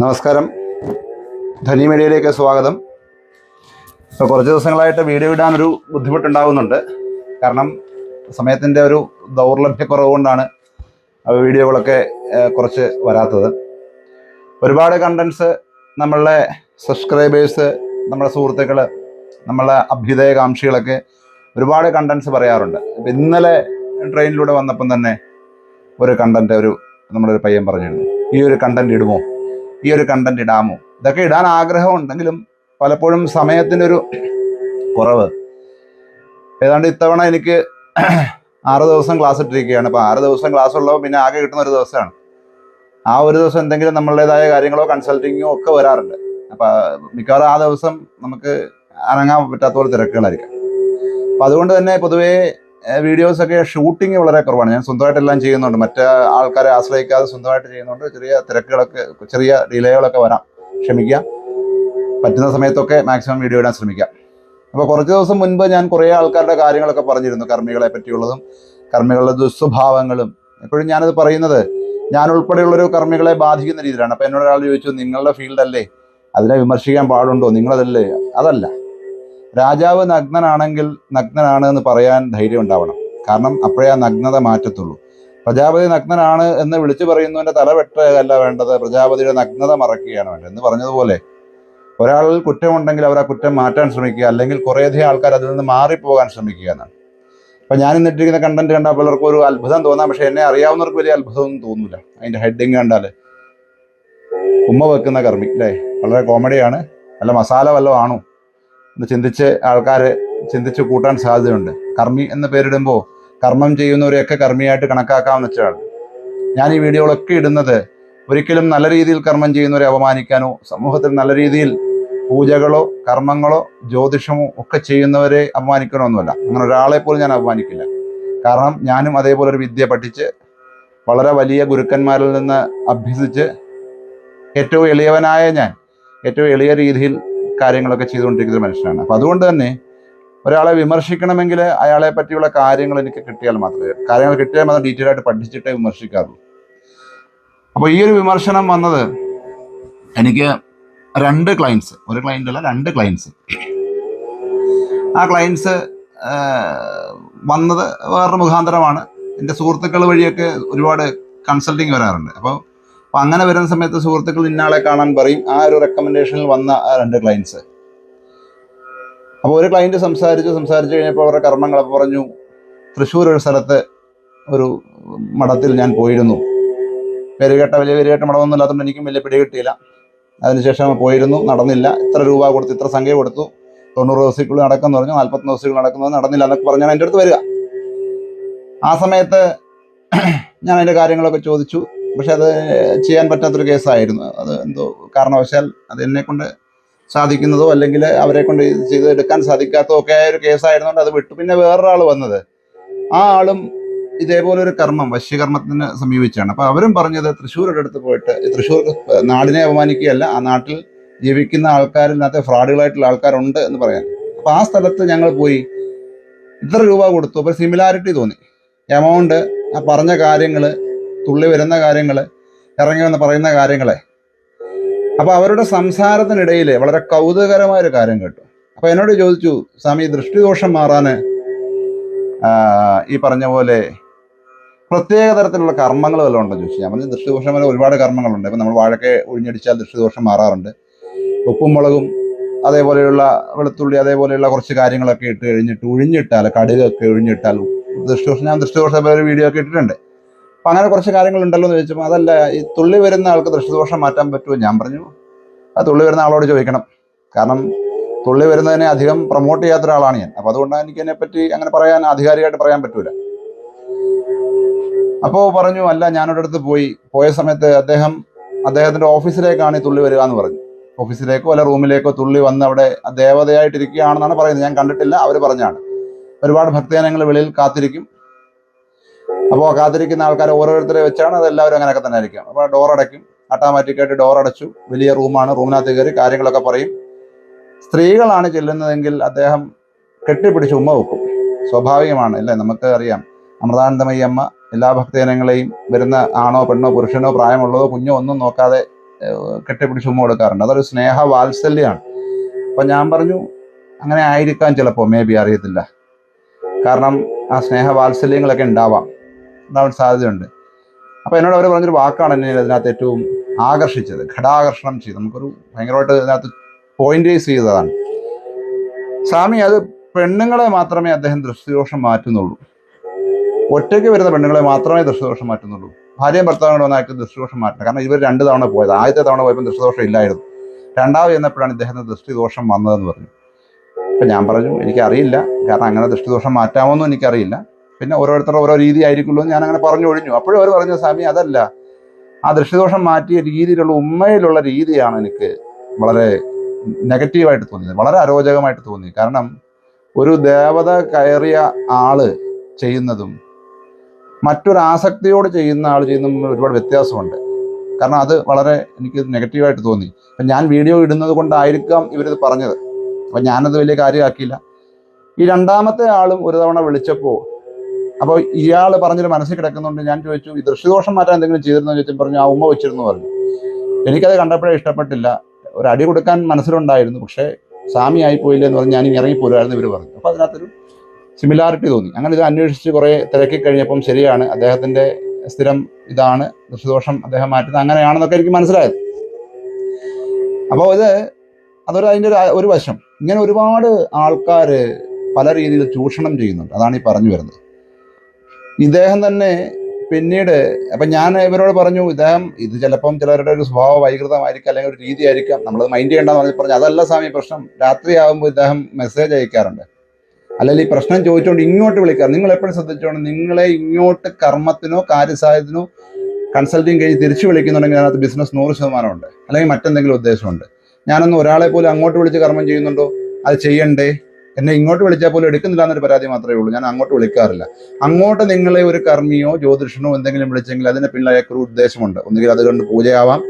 നമസ്കാരം. ധനി മീഡിയയിലേക്ക് സ്വാഗതം. ഇപ്പോൾ കുറച്ച് ദിവസങ്ങളായിട്ട് വീഡിയോ ഇടാനൊരു ബുദ്ധിമുട്ടുണ്ടാകുന്നുണ്ട് കാരണം സമയത്തിന്റെ ഒരു ദൗർലഭ്യക്കുറവ് കൊണ്ടാണ് വീഡിയോകളൊക്കെ കുറച്ച് വരാത്തത്. ഒരുപാട് കണ്ടൻസ് നമ്മളുടെ സബ്സ്ക്രൈബേഴ്സ് നമ്മുടെ സുഹൃത്തുക്കൾ നമ്മളെ അഭ്യുദയകാംക്ഷികളൊക്കെ ഒരുപാട് കണ്ടൻസ് പറയാറുണ്ട്. അപ്പം ഇന്നലെ ട്രെയിനിലൂടെ വന്നപ്പം തന്നെ ഒരു കണ്ടന്റ് ഒരു നമ്മുടെ ഒരു പയ്യൻ പറഞ്ഞിരുന്നു. ഈ ഒരു കണ്ടന്റ് ഇടുമോ? ഈ ഒരു കണ്ടന്റ് ഇടാമോ? ഇതൊക്കെ ഇടാൻ ആഗ്രഹം ഉണ്ടെങ്കിലും പലപ്പോഴും സമയത്തിന്റെ ഒരു കുറവ്. ഏതാണ്ട് ഇത്തവണ എനിക്ക് ആറ് ദിവസം ക്ലാസ് ഇട്ടിരിക്കുകയാണ്. അപ്പോൾ ആറ് ദിവസം ക്ലാസ് ഉള്ളപ്പോൾ പിന്നെ ആകെ കിട്ടുന്ന ഒരു ദിവസമാണ്. ആ ഒരു ദിവസം എന്തെങ്കിലും നമ്മളുടേതായ കാര്യങ്ങളോ കൺസൾട്ടിങ്ങോ ഒക്കെ വരാറുണ്ട്. അപ്പോൾ മിക്കവാറും ആ ദിവസം നമുക്ക് അനങ്ങാൻ പറ്റാത്ത പോലെ തിരക്കുകളായിരിക്കും. അപ്പം അതുകൊണ്ട് തന്നെ പൊതുവേ വീഡിയോസ് ഒക്കെ ഷൂട്ടിംഗ് വളരെ കുറവാണ്. ഞാൻ സ്വന്തമായിട്ട് എല്ലാം ചെയ്യുന്നുണ്ട്. മറ്റേ ആൾക്കാരെ ആശ്രയിക്കാതെ സ്വന്തമായിട്ട് ചെയ്യുന്നുണ്ട്. ചെറിയ തിരക്കുകളൊക്കെ ചെറിയ ഡിലേകളൊക്കെ വരാം ക്ഷമിക്കുക പറ്റുന്ന സമയത്തൊക്കെ മാക്സിമം വീഡിയോ ഇടാൻ ശ്രമിക്കാം അപ്പോൾ കുറച്ച് ദിവസം മുൻപ് ഞാൻ കുറേ ആൾക്കാരുടെ കാര്യങ്ങളൊക്കെ പറഞ്ഞിരുന്നു കർമ്മികളെ പറ്റിയുള്ളതും കർമ്മികളുടെ ദുസ്വഭാവങ്ങളും. എപ്പോഴും ഞാനത് പറയുന്നത് ഞാൻ ഉൾപ്പെടെയുള്ളൊരു കർമ്മികളെ ബാധിക്കുന്ന രീതിയിലാണ്. അപ്പോൾ എന്നോട് ഒരാൾ ചോദിച്ചു നിങ്ങളുടെ ഫീൽഡല്ലേ? അതിനെ വിമർശിക്കാൻ പാടുണ്ടോ? നിങ്ങളതല്ലേ? അതല്ല. രാജാവ് നഗ്നനാണെങ്കിൽ നഗ്നനാണ് എന്ന് പറയാൻ ധൈര്യം ഉണ്ടാവണം. കാരണം അപ്പോഴേ ആ നഗ്നത മാറ്റത്തുള്ളൂ. പ്രജാപതി നഗ്നനാണ് എന്ന് വിളിച്ചു പറയുന്നവന്റെ തല വെട്ടല്ല വേണ്ടത്. പ്രജാപതിയുടെ നഗ്നത മറക്കുകയാണ് വേണ്ടത്. എന്ന് പറഞ്ഞതുപോലെ ഒരാൾ കുറ്റമുണ്ടെങ്കിൽ അവർ ആ കുറ്റം മാറ്റാൻ ശ്രമിക്കുക അല്ലെങ്കിൽ കുറേയധികം ആൾക്കാർ അതിൽ നിന്ന് മാറിപ്പോകാൻ ശ്രമിക്കുക എന്നാണ്. അപ്പൊ ഞാൻ ഇന്നിട്ടിരിക്കുന്ന കണ്ടന്റ് കണ്ടാൽ പലർക്കും ഒരു അത്ഭുതം തോന്നാം. പക്ഷെ എന്നെ അറിയാവുന്നവർക്ക് വലിയ അത്ഭുതമൊന്നും തോന്നില്ല അതിന്റെ ഹെഡിങ് കണ്ടാൽ ഉമ്മ വെക്കുന്ന കർമ്മി അല്ലേ? വളരെ കോമഡിയാണ് നല്ല മസാല വല്ലതും ആണോ? എന്ന് ചിന്തിച്ച് ആൾക്കാരെ ചിന്തിച്ച് കൂട്ടാൻ സാധ്യതയുണ്ട്. കർമ്മി എന്ന് പേരിടുമ്പോൾ കർമ്മം ചെയ്യുന്നവരെയൊക്കെ കർമ്മിയായിട്ട് കണക്കാക്കാമെന്ന് വെച്ചാണ് ഞാൻ ഈ വീഡിയോകളൊക്കെ ഇടുന്നത് ഒരിക്കലും നല്ല രീതിയിൽ കർമ്മം ചെയ്യുന്നവരെ അപമാനിക്കാനോ സമൂഹത്തിൽ നല്ല രീതിയിൽ പൂജകളോ കർമ്മങ്ങളോ ജ്യോതിഷമോ ഒക്കെ ചെയ്യുന്നവരെ അപമാനിക്കണോ ഒന്നുമല്ല. അങ്ങനെ ഒരാളെ പോലും ഞാൻ അപമാനിക്കില്ല. കാരണം ഞാനും അതേപോലെ ഒരു വിദ്യ പഠിച്ച് വളരെ വലിയ ഗുരുക്കന്മാരിൽ നിന്ന് അഭ്യസിച്ച് ഏറ്റവും എളിയവനായ ഞാൻ ഏറ്റവും എളിയ രീതിയിൽ കാര്യങ്ങളൊക്കെ ചെയ്തുകൊണ്ടിരിക്കുന്ന ഒരു മനുഷ്യനാണ്. അപ്പം അതുകൊണ്ട് തന്നെ ഒരാളെ വിമർശിക്കണമെങ്കിൽ അയാളെ പറ്റിയുള്ള കാര്യങ്ങൾ എനിക്ക് കിട്ടിയാൽ മാത്രമേ കാര്യങ്ങൾ കിട്ടിയാൽ മാത്രം ഡീറ്റെയിൽ ആയിട്ട് പഠിച്ചിട്ടേ വിമർശിക്കാറുള്ളൂ. അപ്പോൾ ഈ ഒരു വിമർശനം വന്നത് എനിക്ക് രണ്ട് ക്ലയൻസ് ഒരു ക്ലയന്റ് അല്ല രണ്ട് ക്ലയൻസ് ആ ക്ലയൻസ് വന്നത് വേറൊരു മുഖാന്തരമാണ്. എന്റെ സുഹൃത്തുക്കൾ വഴിയൊക്കെ ഒരുപാട് കൺസൾട്ടിങ് വരാറുണ്ട്. അപ്പോൾ അപ്പോൾ അങ്ങനെ വരുന്ന സമയത്ത് സുഹൃത്തുക്കൾ ഇന്നാളെ കാണാൻ പറയും ആ ഒരു റെക്കമെൻഡേഷനിൽ വന്ന ആ രണ്ട് ക്ലയൻസ് അപ്പോൾ ഒരു ക്ലയന്റ് സംസാരിച്ചു സംസാരിച്ചു കഴിഞ്ഞപ്പോൾ അവരുടെ കർമ്മങ്ങളൊക്കെ പറഞ്ഞു തൃശ്ശൂർ ഒരു സ്ഥലത്ത് ഒരു മഠത്തിൽ ഞാൻ പോയിരുന്നു. പേരുകേട്ട വലിയ പേരുകേട്ട മഠമൊന്നും ഇല്ലാത്തതുകൊണ്ട് എനിക്കും വലിയ പിടി കിട്ടിയില്ല അതിനുശേഷം പോയിരുന്നു നടന്നില്ല. ഇത്ര രൂപ കൊടുത്തു ഇത്ര സംഖ്യ കൊടുത്തു. തൊണ്ണൂറ് ദിവസത്തിനുള്ളിൽ നടക്കുമെന്ന് പറഞ്ഞു നാൽപ്പത്തൊന്ന് ദിവസത്തിനുള്ളിൽ നടക്കുന്നത് നടന്നില്ല എന്നൊക്കെ പറഞ്ഞാണ് എന്റെ അടുത്ത് വരിക. ആ സമയത്ത് ഞാൻ അതിന്റെ കാര്യങ്ങളൊക്കെ ചോദിച്ചു. പക്ഷെ അത് ചെയ്യാൻ പറ്റാത്തൊരു കേസായിരുന്നു. അത് എന്തോ കാരണവശാൽ അത് എന്നെ കൊണ്ട് സാധിക്കുന്നതോ അല്ലെങ്കിൽ അവരെ കൊണ്ട് ചെയ്ത് എടുക്കാൻ സാധിക്കാത്തതോ ഒക്കെ ആയ ഒരു കേസായിരുന്നുകൊണ്ട് അത് വിട്ടു. പിന്നെ വേറൊരാൾ വന്നത്. ആ ആളും ഇതേപോലെ ഒരു കർമ്മം വശ്യകർമ്മത്തിന് സമീപിച്ചാണ്. അപ്പോൾ അവരും പറഞ്ഞത് തൃശ്ശൂരുടെ അടുത്ത് പോയിട്ട് തൃശ്ശൂർ നാടിനെ അപമാനിക്കുകയല്ല ആ നാട്ടിൽ ജീവിക്കുന്ന ആൾക്കാരിനകത്ത് ഫ്രോഡുകളായിട്ടുള്ള ആൾക്കാരുണ്ട് എന്ന് പറയാൻ. അപ്പോൾ ആ സ്ഥലത്ത് ഞങ്ങൾ പോയി. ഇത്ര രൂപ കൊടുത്തു. അപ്പോൾ സിമിലാരിറ്റി തോന്നി. എമൗണ്ട് ആ പറഞ്ഞ കാര്യങ്ങൾ തുള്ളി വരുന്ന കാര്യങ്ങൾ ഇറങ്ങി വന്ന് പറയുന്ന കാര്യങ്ങളെ. അപ്പോൾ അവരുടെ സംസാരത്തിനിടയിൽ വളരെ കൗതുകകരമായ ഒരു കാര്യം കേട്ടു. അപ്പോൾ എന്നോട് ചോദിച്ചു സ്വാമി ദൃഷ്ടിദോഷം മാറാൻ ഈ പറഞ്ഞ പോലെ പ്രത്യേക തരത്തിലുള്ള കർമ്മങ്ങൾ വല്ലതും ഉണ്ടോ? ചോദിച്ചു. ഞാൻ പറഞ്ഞു ദൃഷ്ടിദോഷം വരെ ഒരുപാട് കർമ്മങ്ങളുണ്ട്. ഇപ്പം നമ്മൾ വാഴക്കെ ഒഴിഞ്ഞടിച്ചാൽ ദൃഷ്ടിദോഷം മാറാറുണ്ട്. ഉപ്പും മുളകും അതേപോലെയുള്ള വെളുത്തുള്ളി അതേപോലെയുള്ള കുറച്ച് കാര്യങ്ങളൊക്കെ ഇട്ട് കഴിഞ്ഞിട്ട് ഒഴിഞ്ഞിട്ടാൽ കടുകൊക്കെ ഒഴിഞ്ഞിട്ടാൽ ദൃഷ്ടിദോഷം ഞാൻ ദൃഷ്ടിദോഷം ഒരു വീഡിയോ ഒക്കെ ഇട്ടിട്ടുണ്ട്. അപ്പം അങ്ങനെ കുറച്ച് കാര്യങ്ങളുണ്ടല്ലോ എന്ന് ചോദിച്ചപ്പോൾ അതല്ല ഈ തുള്ളി വരുന്ന ആൾക്ക് ദൃഷ്ടിദോഷം മാറ്റാൻ പറ്റുമോ ഞാൻ പറഞ്ഞു. ആ തുള്ളി വരുന്ന ആളോട് ചോദിക്കണം. കാരണം തുള്ളി വരുന്നതിനെ അധികം പ്രൊമോട്ട് ചെയ്യാത്ത ഒരാളാണ് ഞാൻ. അപ്പോൾ അതുകൊണ്ട് എനിക്ക് പറ്റി അങ്ങനെ പറയാൻ ആധികാരികമായിട്ട് പറയാൻ പറ്റൂല. അപ്പോൾ പറഞ്ഞു അല്ല ഞാനൊരിടത്ത് പോയി. പോയ സമയത്ത് അദ്ദേഹം അദ്ദേഹത്തിന്റെ ഓഫീസിലേക്കാണ് ഈ തുള്ളി വരിക എന്ന് പറഞ്ഞു. ഓഫീസിലേക്കോ അല്ല റൂമിലേക്കോ തുള്ളി വന്ന് അവിടെ ദേവതയായിട്ടിരിക്കുകയാണെന്നാണ് പറയുന്നത്. ഞാൻ കണ്ടിട്ടില്ല അവർ പറഞ്ഞാണ്. ഒരുപാട് ഭക്തജനങ്ങൾ വെളിയിൽ കാത്തിരിക്കും. അപ്പോൾ കാത്തിരിക്കുന്ന ആൾക്കാർ ഓരോരുത്തരെ വെച്ചാണ് അത് എല്ലാവരും അങ്ങനെയൊക്കെ തന്നെ ആയിരിക്കും. അപ്പോൾ ഡോർ അടയ്ക്കും. ഓട്ടോമാറ്റിക്കായിട്ട് ഡോർ അടച്ചു. വലിയ റൂമാണ് റൂമിനകത്ത് കയറി കാര്യങ്ങളൊക്കെ പറയും. സ്ത്രീകളാണ് ചെല്ലുന്നതെങ്കിൽ അദ്ദേഹം കെട്ടിപ്പിടിച്ച് ഉമ്മ വെക്കും. സ്വാഭാവികമാണ് അല്ലേ? നമുക്ക് അറിയാം. അമൃതാനന്ദമയി അമ്മ എല്ലാ ഭക്തജനങ്ങളെയും വരുന്ന ആണോ പെണ്ണോ പുരുഷനോ പ്രായമുള്ളതോ കുഞ്ഞോ ഒന്നും നോക്കാതെ കെട്ടിപ്പിടിച്ച് ഉമ്മ കൊടുക്കാറുണ്ട്. അതൊരു സ്നേഹ വാത്സല്യമാണ് അപ്പം ഞാൻ പറഞ്ഞു അങ്ങനെ ആയിരിക്കാം ചിലപ്പോൾ മേ ബി അറിയത്തില്ല. കാരണം ആ സ്നേഹ വാത്സല്യങ്ങളൊക്കെ ഉണ്ടാവാം. ഉണ്ടാവാൻ സാധ്യതയുണ്ട്. അപ്പോൾ എന്നോട് അവർ പറഞ്ഞൊരു വാക്കാണ് എന്നെ അതിനകത്ത് ഏറ്റവും ആകർഷിച്ചത്. ഘടാകർഷണം ചെയ്ത്. നമുക്കൊരു ഭയങ്കരമായിട്ട് അതിനകത്ത് പോയിന്റൈസ് ചെയ്തതാണ്. സ്വാമി അത് പെണ്ണുങ്ങളെ മാത്രമേ അദ്ദേഹം ദൃഷ്ടിദോഷം മാറ്റുന്നുള്ളൂ. ഒറ്റയ്ക്ക് വരുന്ന പെണ്ണുങ്ങളെ മാത്രമേ ദൃഷ്ടിദോഷം മാറ്റുന്നുള്ളൂ. ഭാര്യയും ഭർത്താവും വന്നായിട്ട് ദൃഷ്ടിദോഷം മാറ്റണം കാരണം ഇവർ രണ്ട് തവണ പോയത്. ആദ്യത്തെ തവണ പോയപ്പോൾ ദൃഷ്ടിദോഷം ഇല്ലായിരുന്നു. രണ്ടാമത് ചെന്നപ്പോഴാണ് ഇദ്ദേഹത്തിന് ദൃഷ്ടിദോഷം വന്നതെന്ന് പറഞ്ഞു. അപ്പം ഞാൻ പറഞ്ഞു എനിക്കറിയില്ല. കാരണം അങ്ങനെ ദൃഷ്ടിദോഷം മാറ്റാമോ മാറ്റാമോന്നും എനിക്കറിയില്ല. പിന്നെ ഓരോരുത്തരുടെ ഓരോ രീതി ആയിരിക്കുമല്ലോ ഞാൻ അങ്ങനെ പറഞ്ഞു ഒഴിഞ്ഞു അപ്പോഴും അവർ പറഞ്ഞു സ്വാമി അതല്ല. ആ ദൃഷ്ടിദോഷം മാറ്റിയ രീതിയിലുള്ള ഉമ്മയിലുള്ള രീതിയാണ് എനിക്ക് വളരെ നെഗറ്റീവായിട്ട് തോന്നിയത്. വളരെ അരോചകമായിട്ട് തോന്നി കാരണം ഒരു ദേവത കയറിയ ആൾ ചെയ്യുന്നതും മറ്റൊരു ആസക്തിയോട് ചെയ്യുന്ന ആൾ ചെയ്യുന്നതും ഒരുപാട് വ്യത്യാസമുണ്ട്. കാരണം അത് വളരെ എനിക്ക് നെഗറ്റീവായിട്ട് തോന്നി. അപ്പം ഞാൻ വീഡിയോ ഇടുന്നത് കൊണ്ടായിരിക്കാം ഇവരിത് പറഞ്ഞത്. അപ്പം ഞാനത് വലിയ കാര്യമാക്കിയില്ല. ഈ രണ്ടാമത്തെ ആളും ഒരു തവണ വിളിച്ചപ്പോൾ അപ്പോൾ ഇയാൾ പറഞ്ഞൊരു മനസ്സിൽ കിടക്കുന്നുണ്ട്. ഞാൻ ചോദിച്ചു ഈ ദൃശ്യദോഷം മാറ്റാൻ എന്തെങ്കിലും ചെയ്തിരുന്നോ? ചോദിച്ചു പറഞ്ഞു ആ ഉമ്മ വെച്ചിരുന്നു പറഞ്ഞു. എനിക്കത് കണ്ടപ്പോഴേ ഇഷ്ടപ്പെട്ടില്ല. ഒരു അടി കൊടുക്കാൻ മനസ്സിലുണ്ടായിരുന്നു പക്ഷേ സ്വാമി ആയി പോയില്ല എന്ന് പറഞ്ഞ് ഞാൻ ഇറങ്ങി ഇറങ്ങിപ്പോരുമായിരുന്നു ഇവർ പറഞ്ഞു. അപ്പോൾ അതിനകത്തൊരു സിമിലാരിറ്റി തോന്നി. അങ്ങനെ ഇത് അന്വേഷിച്ച് കുറേ തിരക്കി കഴിഞ്ഞപ്പം ശരിയാണ് അദ്ദേഹത്തിന്റെ സ്ഥിരം ഇതാണ് ദൃശ്യദോഷം അദ്ദേഹം മാറ്റുന്നത് അങ്ങനെയാണെന്നൊക്കെ എനിക്ക് മനസ്സിലായത്. അപ്പോൾ ഇത് അതൊരു അതിന്റെ ഒരു ഒരു വശം. ഇങ്ങനെ ഒരുപാട് ആൾക്കാർ പല രീതിയിൽ ചൂഷണം ചെയ്യുന്നുണ്ട്. അതാണ് ഈ പറഞ്ഞു വരുന്നത്. ഇദ്ദേഹം തന്നെ പിന്നീട് അപ്പം ഞാൻ ഇവരോട് പറഞ്ഞു ഇദ്ദേഹം ഇത് ചിലപ്പം ചിലരുടെ ഒരു സ്വഭാവ വൈകൃതമായിരിക്കാം അല്ലെങ്കിൽ ഒരു രീതി ആയിരിക്കാം നമ്മൾ മൈൻഡ് ചെയ്യേണ്ടെന്ന് പറഞ്ഞ് പറഞ്ഞു അതല്ല സ്വാമി പ്രശ്നം രാത്രിയാകുമ്പോൾ ഇദ്ദേഹം മെസ്സേജ് അയക്കാറുണ്ട്. അല്ലെങ്കിൽ ഈ പ്രശ്നം ചോദിച്ചുകൊണ്ട് ഇങ്ങോട്ട് വിളിക്കാം. നിങ്ങൾ എപ്പോഴും ശ്രദ്ധിച്ചോണം നിങ്ങളെ ഇങ്ങോട്ട് കർമ്മത്തിനോ കാര്യസാധ്യത്തിനോ കൺസൾട്ടിങ് കഴിഞ്ഞ് തിരിച്ചു വിളിക്കുന്നുണ്ടെങ്കിൽ അതിനകത്ത് ബിസിനസ് നൂറ് ശതമാനമുണ്ട്. അല്ലെങ്കിൽ മറ്റെന്തെങ്കിലും ഉദ്ദേശമുണ്ട്. ഞാനൊന്നും ഒരാളെ പോലും അങ്ങോട്ട് വിളിച്ച് കർമ്മം ചെയ്യുന്നുണ്ടോ? അത് ചെയ്യണ്ടേ? എന്നെ ഇങ്ങോട്ട് വിളിച്ചാൽ പോലും എടുക്കുന്നില്ല എന്നൊരു പരാതി മാത്രമേ ഉള്ളൂ. ഞാൻ അങ്ങോട്ട് വിളിക്കാറില്ല. അങ്ങോട്ട് നിങ്ങളെ ഒരു കർമ്മിയോ ജ്യോതിഷനോ എന്തെങ്കിലും വിളിച്ചെങ്കിൽ അതിന് അയാൾക്ക് ഒരു ഉദ്ദേശമുണ്ട്. ഒന്നുകിൽ അത് പൂജയാവാം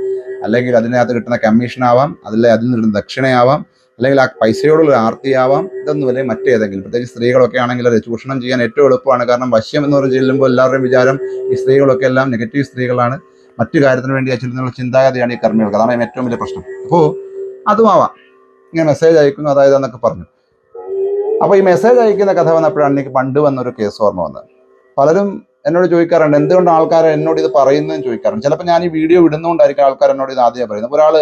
അല്ലെങ്കിൽ അതിനകത്ത് കിട്ടുന്ന കമ്മീഷൻ ആവാം അതിലെ അതിൽ നിന്ന് കിട്ടുന്ന ദക്ഷിണയാവാം അല്ലെങ്കിൽ ആ പൈസയോടുള്ള ആർത്തിയാവാം ഇതൊന്നുമല്ലേ മറ്റേതെങ്കിലും. പ്രത്യേകിച്ച് സ്ത്രീകളൊക്കെ ആണെങ്കിൽ അത് ചൂഷണം ചെയ്യാൻ ഏറ്റവും എളുപ്പമാണ്. കാരണം വശ്യം എന്ന് പറഞ്ഞ് ചെല്ലുമ്പോൾ എല്ലാവരുടെയും വിചാരം ഈ സ്ത്രീകളൊക്കെ എല്ലാം നെഗറ്റീവ് സ്ത്രീകളാണ്. മറ്റു കാര്യത്തിന് വേണ്ടി ചെല്ലുന്നുള്ള ചിന്താഗതിയാണ് ഈ കർമ്മികൾക്ക്. അതാണ് ഏറ്റവും വലിയ പ്രശ്നം. അപ്പോൾ അതുമാവാം. ഇങ്ങനെ മെസ്സേജ് അയക്കുന്നു അതായത് എന്നൊക്കെ പറഞ്ഞു. അപ്പോൾ ഈ മെസ്സേജ് അയക്കുന്ന കഥ വന്നപ്പോഴാണ് എനിക്ക് പണ്ട് വന്നൊരു കേസ് ഓർമ്മ വന്നത്. പലരും എന്നോട് ചോദിക്കാറുണ്ട് എന്തുകൊണ്ട് ആൾക്കാർ എന്നോട് ഇത് പറയുന്നതെന്ന് ചോദിക്കാറുണ്ട്? ചിലപ്പോൾ ഞാൻ ഈ വീഡിയോ ഇടുന്നുകൊണ്ടായിരിക്കും ആൾക്കാർ എന്നോട് ഇത് ആദ്യം പറയുന്നത്. ഒരാൾ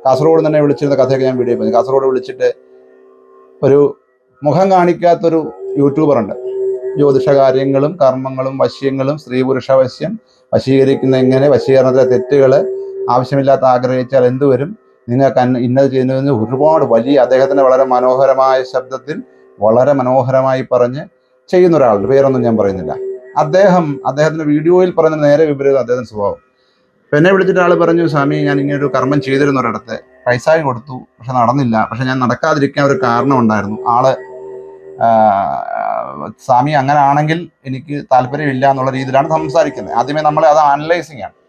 കാസർഗോഡ് തന്നെ വിളിച്ചിരുന്ന കഥയൊക്കെ ഞാൻ വീഡിയോ പറഞ്ഞു കാസർഗോഡ് വിളിച്ചിട്ട് ഒരു മുഖം കാണിക്കാത്തൊരു യൂട്യൂബർ ഉണ്ട്. ജ്യോതിഷ കാര്യങ്ങളും കർമ്മങ്ങളും വശ്യങ്ങളും സ്ത്രീ പുരുഷ വശ്യം വശീകരിക്കുന്ന എങ്ങനെ വശീകരണത്തിലെ തെറ്റുകൾ ആവശ്യമില്ലാത്ത ആഗ്രഹിച്ചാൽ എന്തുവരും നിങ്ങൾക്ക് ഇന്നത് ചെയ്യുന്നതെന്ന് ഒരുപാട് വലിയ അദ്ദേഹത്തിന്റെ വളരെ മനോഹരമായ ശബ്ദത്തിൽ വളരെ മനോഹരമായി പറഞ്ഞ് ചെയ്യുന്ന ഒരാളുണ്ട് പേരൊന്നും ഞാൻ പറയുന്നില്ല. അദ്ദേഹം അദ്ദേഹത്തിന്റെ വീഡിയോയിൽ പറയുന്ന നേരെ വിപരീത അദ്ദേഹത്തിന്റെ സ്വഭാവം. എന്നെ വിളിച്ചിട്ട് ആൾ പറഞ്ഞു സ്വാമി ഞാൻ ഇങ്ങനെ ഒരു കർമ്മം ചെയ്തിരുന്ന ഒരിടത്ത്. പൈസ കൊടുത്തു പക്ഷെ നടന്നില്ല. പക്ഷെ ഞാൻ നടക്കാതിരിക്കാൻ ഒരു കാരണം ഉണ്ടായിരുന്നു. ആൾ സ്വാമി അങ്ങനെ ആണെങ്കിൽ എനിക്ക് താല്പര്യമില്ല എന്നുള്ള രീതിയിലാണ് സംസാരിക്കുന്നത്. ആദ്യമേ നമ്മളെ അത് അനലൈസിങ് ആണ്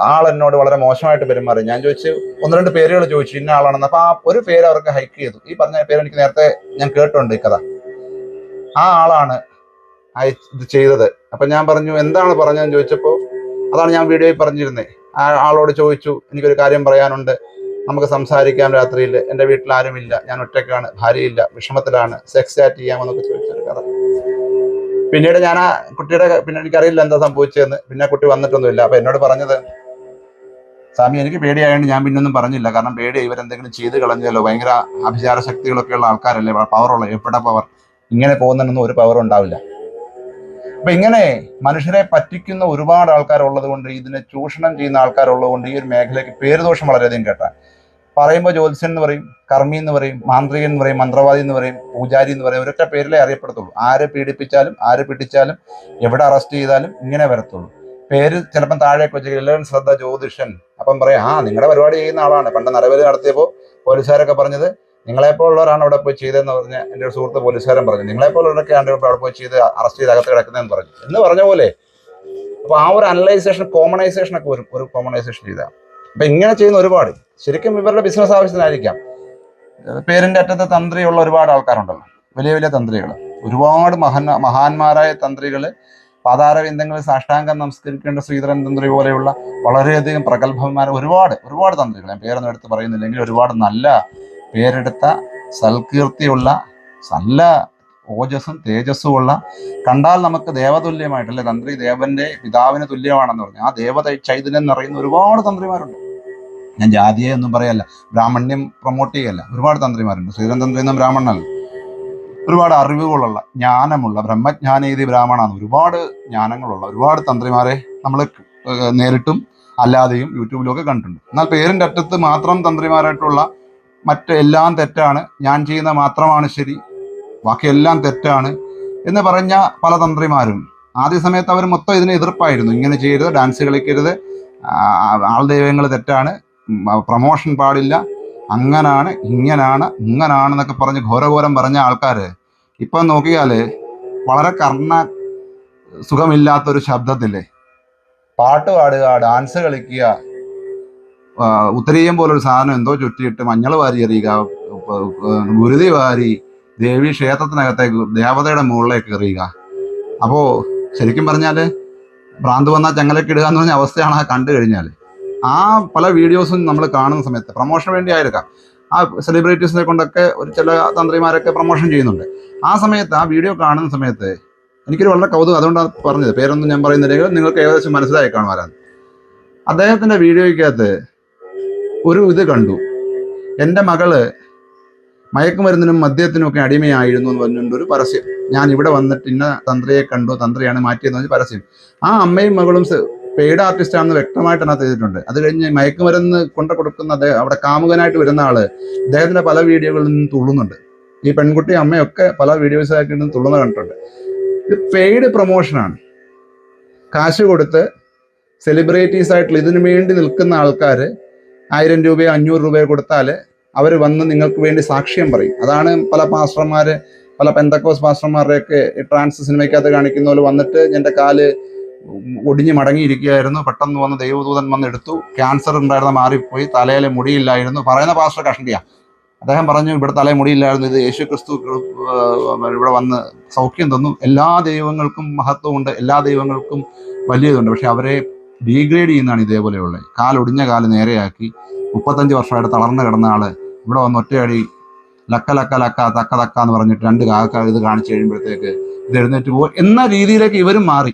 ആൾ എന്നോട് വളരെ മോശമായിട്ട് പെരുമാറി. ഞാൻ ചോദിച്ചു ഒന്ന് രണ്ട് പേരുകൾ ചോദിച്ചു ഇന്ന ആളാണെന്ന്. അപ്പൊ ആ ഒരു പേര് അവർക്ക് ഹൈക്ക് ചെയ്തു. ഈ പറഞ്ഞ പേര് എനിക്ക് നേരത്തെ ഞാൻ കേട്ടുണ്ട് ഈ കഥ. ആ ആളാണ് ഇത് ചെയ്തത്. അപ്പൊ ഞാൻ പറഞ്ഞു എന്താണ് പറഞ്ഞതെന്ന് ചോദിച്ചപ്പോൾ അതാണ് ഞാൻ വീഡിയോയിൽ പറഞ്ഞിരുന്നത് ആ ആളോട് ചോദിച്ചു എനിക്കൊരു കാര്യം പറയാനുണ്ട്. നമുക്ക് സംസാരിക്കാം രാത്രിയിൽ. എന്റെ വീട്ടിൽ ആരുമില്ല. ഞാൻ ഒറ്റയ്ക്കാണ്. ഭാര്യയില്ല. വിഷമത്തിലാണ്. സെക്സ് ചാറ്റ് ചെയ്യാമെന്നൊക്കെ ചോദിച്ചൊരു കഥ. പിന്നീട് ഞാൻ ആ കുട്ടിയുടെ പിന്നെ എനിക്കറിയില്ല എന്താ സംഭവിച്ചതെന്ന്. പിന്നെ കുട്ടി വന്നിട്ടൊന്നുമില്ല. അപ്പൊ എന്നോട് പറഞ്ഞത് സ്വാമി എനിക്ക് പേടിയായതുകൊണ്ട് ഞാൻ പിന്നൊന്നും പറഞ്ഞില്ല. കാരണം പേടി ഇവരെന്തെങ്കിലും ചെയ്ത് കളഞ്ഞല്ലോ ഭയങ്കര അഭിചാര ശക്തികളൊക്കെ ഉള്ള ആൾക്കാരല്ലേ? പവറുള്ള എവിടെ പവർ ഇങ്ങനെ പോകുന്നതിനൊന്നും ഒരു പവർ ഉണ്ടാവില്ല. അപ്പൊ ഇങ്ങനെ മനുഷ്യരെ പറ്റിക്കുന്ന ഒരുപാട് ആൾക്കാരുള്ളത് കൊണ്ട് ഇതിനെ ചൂഷണം ചെയ്യുന്ന ആൾക്കാരുള്ളത് കൊണ്ട് ഈ ഒരു മേഖലയ്ക്ക് പേരുദോഷം വളരെയധികം കേട്ടാ. പറയുമ്പോൾ ജ്യോത്സ്യൻ എന്ന് പറയും കർമ്മി എന്ന് പറയും മാന്ത്രികൻ എന്ന് പറയും മന്ത്രവാദി എന്ന് പറയും പൂജാരി എന്ന് പറയും ഒരൊറ്റ പേരിലേ അറിയപ്പെടത്തുള്ളൂ. ആരെ പീഡിപ്പിച്ചാലും ആരെ പിടിച്ചാലും എവിടെ അറസ്റ്റ് ചെയ്താലും ഇങ്ങനെ വരത്തുള്ളൂ. പേര് ചിലപ്പം താഴേക്ക് വെച്ച് എല്ലാവരും ശ്രദ്ധ ജ്യോതിഷൻ. അപ്പം പറയാം ആ നിങ്ങളുടെ പരിപാടി ചെയ്യുന്ന ആളാണ്. പണ്ട് നടപടി നടത്തിയപ്പോൾ പോലീസുകാരൊക്കെ പറഞ്ഞത് നിങ്ങളെപ്പോലുള്ളവരാണ് അവിടെ പോയി ചെയ്തതെന്ന് പറഞ്ഞ് എന്റെ ഒരു സുഹൃത്ത് പോലീസുകാരൻ പറഞ്ഞു. നിങ്ങളെപ്പോലുള്ളവരൊക്കെയാണ് അവിടെ പോയി ചെയ്ത് അറസ്റ്റ് ചെയ്ത് അകത്ത് കിടക്കുന്നതെന്ന് പറഞ്ഞു. എന്ന് പറഞ്ഞ പോലെ അപ്പോൾ ആ ഒരു അനലൈസേഷൻ കോമണൈസേഷൻ ഒക്കെ വരും. ഒരു കോമണൈസേഷൻ ചെയ്താൽ അപ്പൊ ഇങ്ങനെ ചെയ്യുന്ന ഒരുപാട്. ശരിക്കും ഇവരുടെ ബിസിനസ് ആവശ്യത്തിനായിരിക്കാം. പേരിന്റെ അറ്റത്ത് തന്ത്രിയുള്ള ഒരുപാട് ആൾക്കാരുണ്ടല്ലോ. വലിയ വലിയ തന്ത്രികൾ ഒരുപാട് മഹാൻ മഹാന്മാരായ തന്ത്രികൾ പാതാരവിന്ദങ്ങളിൽ സാഷ്ടാംഗം നമസ്കരിക്കേണ്ട ശ്രീധരൻ തന്ത്രി പോലെയുള്ള വളരെയധികം പ്രഗത്ഭന്മാർ ഒരുപാട് ഒരുപാട് തന്ത്രികൾ ഞാൻ പേരൊന്നും എടുത്ത് പറയുന്നില്ലെങ്കിൽ ഒരുപാട് നല്ല പേരെടുത്ത സൽകീർത്തിയുള്ള നല്ല ഓജസ്സും തേജസ്സും ഉള്ള കണ്ടാൽ നമുക്ക് ദേവതുല്യമായിട്ടല്ലേ തന്ത്രി ദേവന്റെ പിതാവിന് തുല്യമാണെന്ന് പറഞ്ഞു ആ ദേവത ചൈതന്യം നിറയുന്ന ഒരുപാട് തന്ത്രിമാരുണ്ട്. ഞാൻ ജാതിയെ ഒന്നും പറയല്ല. ബ്രാഹ്മണ്യം പ്രൊമോട്ട് ചെയ്യല്ല. ഒരുപാട് തന്ത്രിമാരുണ്ട്. ശ്രീധരൻ തന്ത്രി എന്നും ബ്രാഹ്മണനല്ല. ഒരുപാട് അറിവുകളുള്ള ജ്ഞാനമുള്ള ബ്രഹ്മജ്ഞാനീതി ബ്രാഹ്മണാണ്. ഒരുപാട് ജ്ഞാനങ്ങളുള്ള ഒരുപാട് തന്ത്രിമാരെ നമ്മൾ നേരിട്ടും അല്ലാതെയും യൂട്യൂബിലൊക്കെ കണ്ടിട്ടുണ്ട്. എന്നാൽ പേരിന്റെ അറ്റത്ത് മാത്രം തന്ത്രിമാരായിട്ടുള്ള മറ്റെല്ലാം തെറ്റാണ്. ഞാൻ ചെയ്യുന്ന മാത്രമാണ് ശരി. ബാക്കിയെല്ലാം തെറ്റാണ് എന്ന് പറഞ്ഞ പല തന്ത്രിമാരും. ആദ്യ സമയത്ത് അവർ മൊത്തം ഇതിന് എതിർപ്പായിരുന്നു. ഇങ്ങനെ ചെയ്യരുത് ഡാൻസ് കളിക്കരുത്. ആൾ ദൈവങ്ങൾ തെറ്റാണ്. പ്രമോഷൻ പാടില്ല. അങ്ങനാണ് ഇങ്ങനാണ് ഇങ്ങനാണെന്നൊക്കെ പറഞ്ഞ് ഘോരഘോരം പറഞ്ഞ ആൾക്കാർ ഇപ്പം നോക്കിയാൽ വളരെ കർണ സുഖമില്ലാത്തൊരു ശബ്ദത്തിൽ പാട്ട് പാടുക ഡാൻസ് കളിക്കുക ഉത്തരീയം പോലൊരു സാധനം എന്തോ ചുറ്റിയിട്ട് മഞ്ഞൾ വാരി എറിയുക ഗുരുതി വാരി ദേവി ക്ഷേത്രത്തിനകത്തേക്ക് ദേവതയുടെ മുകളിലേക്ക് എറിയുക. അപ്പോൾ ശരിക്കും പറഞ്ഞാൽ ഭ്രാന്ത് വന്നാൽ ചങ്ങലക്ക് ഇടുക എന്ന് പറഞ്ഞ അവസ്ഥയാണ് ആ കണ്ടു കഴിഞ്ഞാൽ ആ പല വീഡിയോസും നമ്മൾ കാണുന്ന സമയത്ത് പ്രൊമോഷന് വേണ്ടി ആയിരിക്കാം. ആ സെലിബ്രിറ്റീസിനെ കൊണ്ടൊക്കെ ഒരു ചില തന്ത്രിമാരൊക്കെ പ്രൊമോഷൻ ചെയ്യുന്നുണ്ട്. ആ സമയത്ത് ആ വീഡിയോ കാണുന്ന സമയത്ത് എനിക്കൊരു വളരെ കൗതുകം. അതുകൊണ്ടാണ് പറഞ്ഞത്. പേരൊന്നും ഞാൻ പറയുന്നില്ലെങ്കിൽ നിങ്ങൾക്ക് ഏകദേശം മനസ്സിലായി കാണുവാനാണ്. അദ്ദേഹത്തിന്റെ വീഡിയോയ്ക്കകത്ത് ഒരു ഇത് കണ്ടു. എന്റെ മകൾ മയക്കുമരുന്നിനും മദ്യത്തിനും ഒക്കെ അടിമയായിരുന്നു എന്ന് പറഞ്ഞുകൊണ്ട് ഒരു പരസ്യം. ഞാൻ ഇവിടെ വന്നിട്ട് ഇന്ന തന്ത്രിയെ കണ്ടു. തന്ത്രിയാണ് മാറ്റിയെന്ന് പറഞ്ഞ് പരസ്യം. ആ അമ്മയും മകളും പെയ്ഡ് ആർട്ടിസ്റ്റ് ആണെന്ന് വ്യക്തമായിട്ട് അതിനകത്ത് ചെയ്തിട്ടുണ്ട് അത് കഴിഞ്ഞ് മയക്കുമരുന്ന് കൊണ്ട കൊടുക്കുന്ന അദ്ദേഹം അവിടെ കാമുകനായിട്ട് വരുന്ന ആൾ അദ്ദേഹത്തിന്റെ പല വീഡിയോകളിൽ നിന്നും തുള്ളുന്നുണ്ട്. ഈ പെൺകുട്ടി അമ്മയൊക്കെ പല വീഡിയോസ് ആക്കി നിന്ന് തുള്ളുന്ന കണ്ടിട്ടുണ്ട്. ഇത് പെയ്ഡ് പ്രൊമോഷനാണ് കാശ് കൊടുത്ത് സെലിബ്രിറ്റീസ് ആയിട്ടുള്ള ഇതിനു വേണ്ടി നിൽക്കുന്ന ആൾക്കാർ ആയിരം രൂപയോ അഞ്ഞൂറ് രൂപയോ കൊടുത്താൽ അവർ വന്ന് നിങ്ങൾക്ക് വേണ്ടി സാക്ഷ്യം പറയും. അതാണ് പല പാസ്റ്റർമാർ പല പെന്തക്കോസ് പാസ്റ്റർമാരുടെയൊക്കെ ട്രാൻസ് സിനിമയ്ക്കകത്ത് കാണിക്കുന്ന പോലെ വന്നിട്ട് എന്റെ കാൽ ഒടിഞ്ഞ് മടങ്ങിയിരിക്കുകയായിരുന്നു. പെട്ടെന്ന് വന്ന് ദൈവദൂതൻ വന്ന് എടുത്തു. ക്യാൻസർ ഉണ്ടായിരുന്ന മാറിപ്പോയി. തലയിലെ മുടിയില്ലായിരുന്നു. പറയുന്ന പാസ്റ്റർ കഷ്ണിയ അദ്ദേഹം പറഞ്ഞു ഇവിടെ തലയിൽ മുടിയില്ലായിരുന്നു. ഇത് യേശു ക്രിസ്തു ഇവിടെ വന്ന് സൗഖ്യം തന്നു. എല്ലാ ദൈവങ്ങൾക്കും മഹത്വമുണ്ട്. എല്ലാ ദൈവങ്ങൾക്കും വലിയതുണ്ട്. പക്ഷെ അവരെ ഡീഗ്രേഡ് ചെയ്യുന്നതാണ് ഇതേപോലെയുള്ളത്. കാലൊടിഞ്ഞ കാൽ നേരെയാക്കി. മുപ്പത്തഞ്ച് വർഷമായിട്ട് തളർന്നു കിടന്ന ആൾ ഇവിടെ വന്ന് ഒറ്റയടി ലക്ക ലക്ക ലക്ക തക്ക തക്ക എന്ന് പറഞ്ഞിട്ട് രണ്ട് കാക്ക ഇത് കാണിച്ചു കഴിയുമ്പോഴത്തേക്ക് ഇത് എഴുന്നേറ്റ് പോകും എന്ന രീതിയിലേക്ക് ഇവരും മാറി.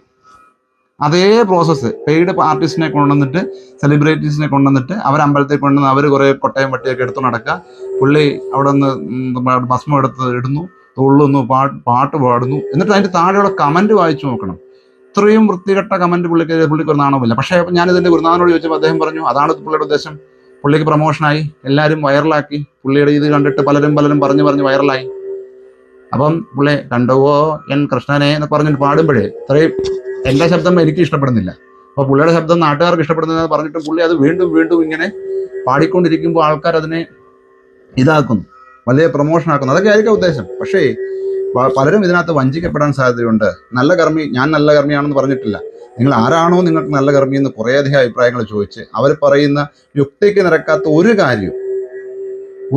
അതേ പ്രോസസ്സ് പെയ്ഡ് ആർട്ടിസ്റ്റിനെ കൊണ്ടുവന്നിട്ട് സെലിബ്രിറ്റീസിനെ കൊണ്ടുവന്നിട്ട് അവർ അമ്പലത്തിൽ കൊണ്ടുവന്ന് അവർ കുറേ കൊട്ടയം വട്ടിയൊക്കെ എടുത്തു നടക്കുക. പുള്ളി അവിടെ നിന്ന് ഭസ്മം എടുത്ത് ഇടുന്നു തുള്ളുന്നു പാട്ട് പാട്ട് പാടുന്നു. എന്നിട്ട് അതിന്റെ താഴെയുള്ള കമന്റ് വായിച്ചു നോക്കണം. ഇത്രയും വൃത്തികെട്ട കമന്റ് പുള്ളിക്ക് പുള്ളിക്ക് ഒരു നാണമില്ല പക്ഷേ ഞാനിതിന്റെ ഗുരുനാഥനോട് ചോദിച്ചപ്പോൾ അദ്ദേഹം പറഞ്ഞു അതാണ് പുള്ളിയുടെ ഉദ്ദേശം. പുള്ളിക്ക് പ്രൊമോഷനായി എല്ലാവരും വൈറലാക്കി പുള്ളിയുടെ ഇത് കണ്ടിട്ട് പലരും പലരും പറഞ്ഞു പറഞ്ഞ് വൈറലായി അപ്പം പുള്ളി കണ്ടുവോ എൻ കൃഷ്ണനെ എന്ന് പറഞ്ഞിട്ട് പാടുമ്പോഴേ ഇത്രയും എന്റെ ശബ്ദം എനിക്ക് ഇഷ്ടപ്പെടുന്നില്ല. അപ്പോൾ പുള്ളിയുടെ ശബ്ദം നാട്ടുകാർക്ക് ഇഷ്ടപ്പെടുന്നില്ല പറഞ്ഞിട്ട് പുള്ളി അത് വീണ്ടും വീണ്ടും ഇങ്ങനെ പാടിക്കൊണ്ടിരിക്കുമ്പോൾ ആൾക്കാർ അതിനെ ഇതാക്കുന്നു. വലിയ പ്രൊമോഷൻ ആക്കുന്നു. അതൊക്കെ ആയിരിക്കും ഉദ്ദേശം. പക്ഷേ പലരും ഇതിനകത്ത് വഞ്ചിക്കപ്പെടാൻ സാധ്യതയുണ്ട്. നല്ല കർമ്മി ഞാൻ നല്ല കർമ്മിയാണെന്ന് പറഞ്ഞിട്ടില്ല. നിങ്ങൾ ആരാണോ നിങ്ങൾക്ക് നല്ല കർമ്മി എന്ന് കുറേയധികം അഭിപ്രായങ്ങൾ ചോദിച്ച് അവർ പറയുന്ന യുക്തിക്ക് നിരക്കാത്ത ഒരു കാര്യവും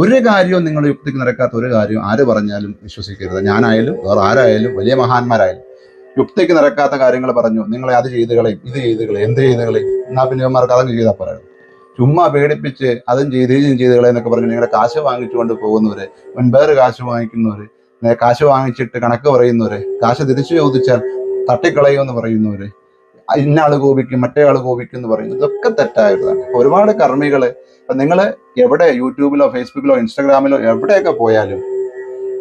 ഒരു കാര്യവും നിങ്ങൾ യുക്തിക്ക് നിരക്കാത്ത ഒരു കാര്യവും ആര് പറഞ്ഞാലും വിശ്വസിക്കരുത്. ഞാനായാലും വേറെ ആരായാലും വലിയ മഹാന്മാരായാലും യുക്തിക്ക് നിരക്കാത്ത കാര്യങ്ങൾ പറഞ്ഞു. നിങ്ങളെ അത് ചെയ്ത് കളയും ഇത് ചെയ്ത് കളയും എന്ത് ചെയ്ത് കളയും? എന്നാ പിന്നെ ഇവന്മാർക്ക് അതങ്ങ് ചെയ്താൽ പറയാം ചുമ്മാ പേടിപ്പിച്ച് അതും ചെയ്ത് ഇതും ചെയ്ത് കളയെന്നൊക്കെ പറഞ്ഞ് നിങ്ങളുടെ കാശ് വാങ്ങിച്ചുകൊണ്ട് പോകുന്നവര് മുൻപേറ് കാശ് വാങ്ങിക്കുന്നവര് കാശ് വാങ്ങിച്ചിട്ട് കണക്ക് പറയുന്നവര് കാശ് തിരിച്ചു ചോദിച്ചാൽ തട്ടിക്കളയുമെന്ന് പറയുന്നവര് ഇന്ന ആൾ കോപിക്കും മറ്റേ ആൾ കോപിക്കും എന്ന് പറയുന്നത് ഇതൊക്കെ തെറ്റായതാണ് ഒരുപാട് കർമ്മികൾ അപ്പൊ നിങ്ങൾ എവിടെ യൂട്യൂബിലോ ഫേസ്ബുക്കിലോ ഇൻസ്റ്റാഗ്രാമിലോ എവിടെയൊക്കെ പോയാലും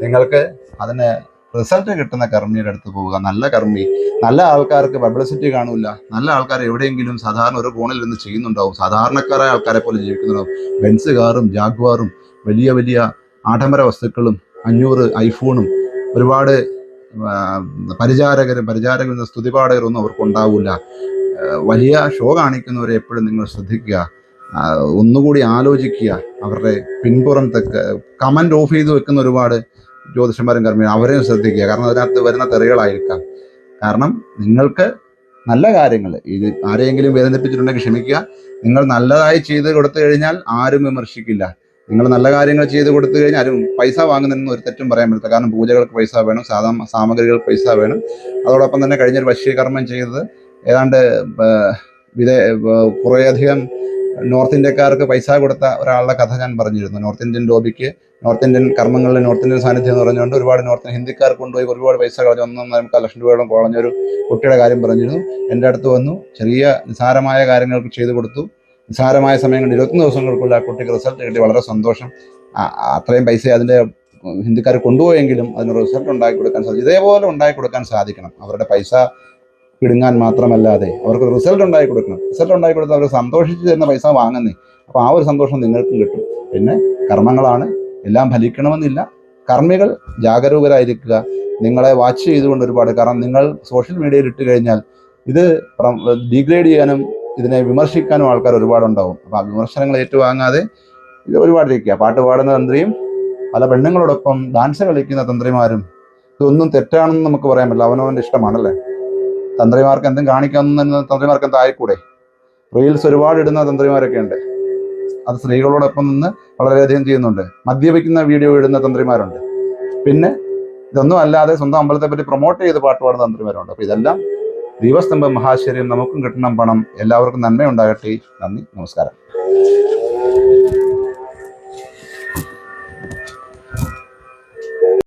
നിങ്ങൾക്ക് അതിന് റിസൾട്ട് കിട്ടുന്ന കർമ്മിയുടെ അടുത്ത് പോവുക. നല്ല കർമ്മി. നല്ല ആൾക്കാർക്ക് പബ്ലിസിറ്റി കാണൂല. നല്ല ആൾക്കാർ എവിടെയെങ്കിലും സാധാരണ ഒരു കോണിൽ നിന്ന് ചെയ്യുന്നുണ്ടാവും. സാധാരണക്കാരായ ആൾക്കാരെ പോലെ ജീവിക്കുന്നുണ്ടാവും. ബെൻസ് കാറും ജാഗ്വാറും വലിയ വലിയ ആഡംബര വസ്തുക്കളും അഞ്ഞൂറ് ഐഫോണും ഒരുപാട് പരിചാരകരും പരിചാരകരും സ്തുതിപാടകരൊന്നും അവർക്ക് ഉണ്ടാവില്ല വലിയ ഷോ കാണിക്കുന്നവരെ എപ്പോഴും നിങ്ങൾ ശ്രദ്ധിക്കുക. ഒന്നുകൂടി ആലോചിക്കുക. അവരുടെ പിൻപുറം തെക്ക് കമന്റ് ഓഫ് ചെയ്ത് വെക്കുന്ന ഒരുപാട് ജ്യോതിഷന്മാരും കർമ്മിയും അവരെയും ശ്രദ്ധിക്കുക. കാരണം അതിനകത്ത് വരുന്ന തെറികളായിരിക്കാം. കാരണം നിങ്ങൾക്ക് നല്ല കാര്യങ്ങൾ ഇത് ആരെയെങ്കിലും വേദനിപ്പിച്ചിട്ടുണ്ടെങ്കിൽ ക്ഷമിക്കുക. നിങ്ങൾ നല്ലതായി ചെയ്ത് കൊടുത്തു കഴിഞ്ഞാൽ ആരും വിമർശിക്കില്ല. നിങ്ങൾ നല്ല കാര്യങ്ങൾ ചെയ്ത് കൊടുത്തു കഴിഞ്ഞാൽ ആരും പൈസ വാങ്ങുന്നതിനൊന്നും ഒരു തെറ്റും പറയാൻ പറ്റില്ല. കാരണം പൂജകൾക്ക് പൈസ വേണം സാധാ സാമഗ്രികൾക്ക് പൈസ വേണം. അതോടൊപ്പം തന്നെ കഴിഞ്ഞൊരു വശീകർമ്മം ചെയ്തത് ഏതാണ്ട് വിധേ കുറേയധികം നോർത്ത് ഇന്ത്യക്കാർക്ക് പൈസ കൊടുത്ത ഒരാളുടെ കഥ ഞാൻ പറഞ്ഞിരുന്നു. നോർത്ത് ഇന്ത്യൻ ലോബിക്ക് നോർത്ത് ഇന്ത്യൻ കർമ്മങ്ങളിൽ നോർത്ത് ഇന്ത്യൻ സാന്നിധ്യം എന്ന് പറഞ്ഞുകൊണ്ട് ഒരുപാട് നോർത്ത് ഹിന്ദിക്കാർ കൊണ്ടുപോയി ഒരുപാട് പൈസ കളഞ്ഞു. ഒന്നൊന്നര മുക്കാൽ ലക്ഷം രൂപയോളം കളഞ്ഞൊരു കുട്ടിയുടെ കാര്യം പറഞ്ഞിരുന്നു. എന്റെ അടുത്ത് വന്നു ചെറിയ നിസാരമായ കാര്യങ്ങൾക്ക് ചെയ്തു കൊടുത്തു. നിസാരമായ സമയങ്ങളിൽ ഇരുപത്തൊന്ന് ദിവസങ്ങൾക്കുള്ള ആ കുട്ടിക്ക് റിസൾട്ട് കിട്ടി. വളരെ സന്തോഷം. അത്രയും പൈസ അതിന്റെ ഹിന്ദിക്കാർ കൊണ്ടുപോയെങ്കിലും അതിന് റിസൾട്ട് ഉണ്ടാക്കി കൊടുക്കാൻ സാധിക്കും. ഇതേപോലെ ഉണ്ടാക്കി കൊടുക്കാൻ സാധിക്കണം. അവരുടെ പൈസ പിടുങ്ങാൻ മാത്രമല്ലാതെ അവർക്ക് റിസൾട്ട് ഉണ്ടായി കൊടുക്കണം. റിസൾട്ട് ഉണ്ടായി കൊടുത്ത് അവർ സന്തോഷിച്ച് തരുന്ന പൈസ വാങ്ങുന്നേ. അപ്പോൾ ആ ഒരു സന്തോഷം നിങ്ങൾക്കും കിട്ടും. പിന്നെ കർമ്മങ്ങളാണ്. എല്ലാം ഫലിക്കണമെന്നില്ല. കർമ്മികൾ ജാഗരൂകരായിരിക്കുക. നിങ്ങളെ വാച്ച് ചെയ്തുകൊണ്ട് ഒരുപാട്. കാരണം നിങ്ങൾ സോഷ്യൽ മീഡിയയിൽ ഇട്ട് കഴിഞ്ഞാൽ ഇത് ഡീഗ്രേഡ് ചെയ്യാനും ഇതിനെ വിമർശിക്കാനും ആൾക്കാർ ഒരുപാടുണ്ടാവും. അപ്പോൾ ആ വിമർശനങ്ങൾ ഏറ്റുവാങ്ങാതെ ഇത് ഒരുപാട് ഒരുപാടിരിക്കുക പാട്ട് പാടുന്ന തന്ത്രിയും പല പെണ്ണുങ്ങളോടൊപ്പം ഡാൻസ് കളിക്കുന്ന തന്ത്രിമാരും ഇതൊന്നും തെറ്റാണെന്ന് നമുക്ക് പറയാൻ പറ്റില്ല. അവനവന്റെ ഇഷ്ടമാണല്ലേ? തന്ത്രിമാർക്ക് എന്തും കാണിക്കാമെന്ന് തന്ത്രിമാർക്ക് എന്താ ആയിക്കൂടെ? റീൽസ് ഒരുപാട് ഇടുന്ന തന്ത്രിമാരൊക്കെ ഉണ്ട്. അത് സ്ത്രീകളോടൊപ്പം നിന്ന് വളരെയധികം ചെയ്യുന്നുണ്ട്. മദ്യപിക്കുന്ന വീഡിയോ ഇടുന്ന തന്ത്രിമാരുണ്ട്. പിന്നെ ഇതൊന്നും അല്ലാതെ സ്വന്തം അമ്പലത്തെ പറ്റി പ്രൊമോട്ട് ചെയ്ത് പാട്ട് പാടുന്ന തന്ത്രിമാരുണ്ട്. അപ്പോൾ ഇതെല്ലാം ദീപസ്തംഭം മഹാശ്ചര്യം നമുക്കും കിട്ടണം പണം. എല്ലാവർക്കും നന്മയുണ്ടാകട്ടെ. നന്ദി. നമസ്കാരം.